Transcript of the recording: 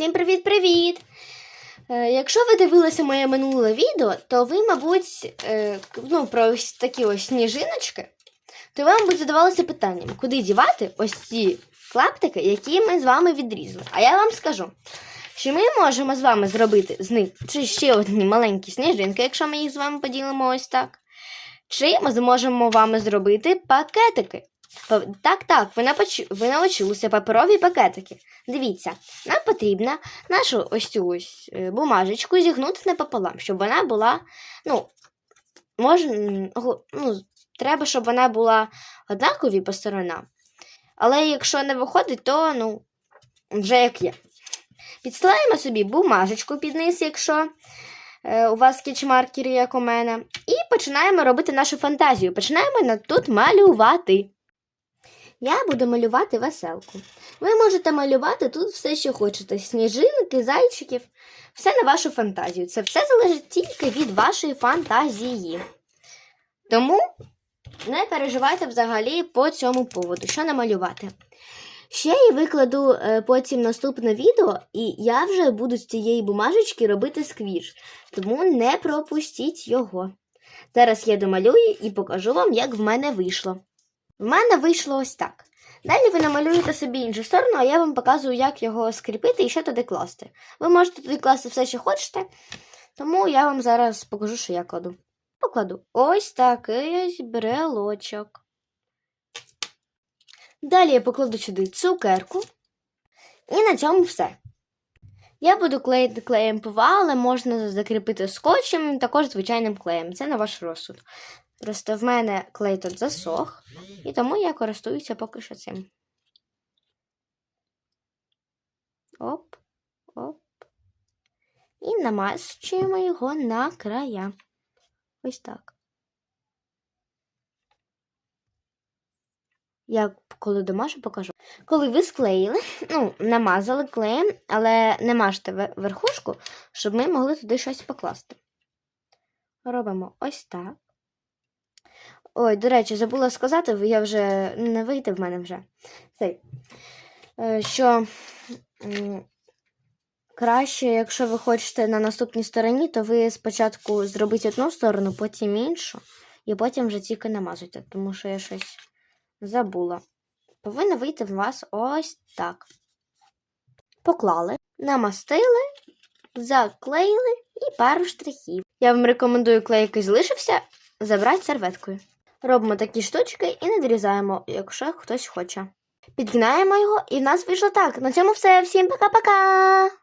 всім привіт-привіт! Е, якщо ви дивилися моє минуле відео, то ви, мабуть, е, ну, про ось такі ось сніжиночки, то ви, мабуть, задавалися питанням, куди дівати ось ці клаптики, які ми з вами відрізали. А я вам скажу, що ми можемо з вами зробити з них чи ще одні маленькі сніжинки, якщо ми їх з вами поділимо ось так. Чи ми зможемо вами зробити пакетики. Так, так, ви, навчилися паперові пакетики. Дивіться, нам потрібно нашу ось цю ось е, бумажечку зігнути напополам, щоб вона була, ну, може, м, гу- ну, треба, щоб вона була однакові по сторонам. Але якщо не виходить, то ну, вже як є. Підстилаємо собі бумажечку під низ, якщо е, у вас скетчмаркер, як у мене. І починаємо робити нашу фантазію. Починаємо тут малювати. Я буду малювати веселку. Ви можете малювати тут все, що хочете: сніжинки, зайчиків, все на вашу фантазію. Це все залежить тільки від вашої фантазії. Тому не переживайте взагалі по цьому поводу, що намалювати. Ще я викладу е, потім наступне відео, і я вже буду з цієї бумажечки робити сквіш, тому не пропустіть його. Зараз я домалюю і покажу вам, як в мене вийшло. В мене вийшло ось так. Далі ви намалюєте собі іншу сторону, а я вам показую, як його скріпити і що туди класти. Ви можете туди класти все, що хочете, тому я вам зараз покажу, що я кладу. Покладу ось такий брелочок. Далі я покладу сюди цукерку. І на цьому все. Я буду клеїти клеєм ПВА, але можна закріпити скотчем, також звичайним клеєм. Це на ваш розсуд. Просто в мене клей тут засох, і тому я користуюся поки що цим. Оп, оп. І намащуємо його на края. Ось так. Я коли домажу, покажу. Коли ви склеїли, ну, намазали клеєм, але не мажте верхушку, щоб ми могли туди щось покласти. Робимо ось так. Ой, до речі, забула сказати, я вже не вийде в мене вже. Цей, е, що краще, якщо ви хочете на наступній стороні, то ви спочатку зробіть одну сторону, потім іншу, і потім вже тільки намазуйте, тому що я щось забула. Повинно вийти в вас ось так. Поклали, намастили, заклеїли і пару штрихів. Я вам рекомендую клей, який залишився, забрати серветкою. Робимо такі штучки і надрізаємо, якщо хтось хоче. Підгинаємо його, і в нас вийшло так. На цьому все. Всім пока-пока!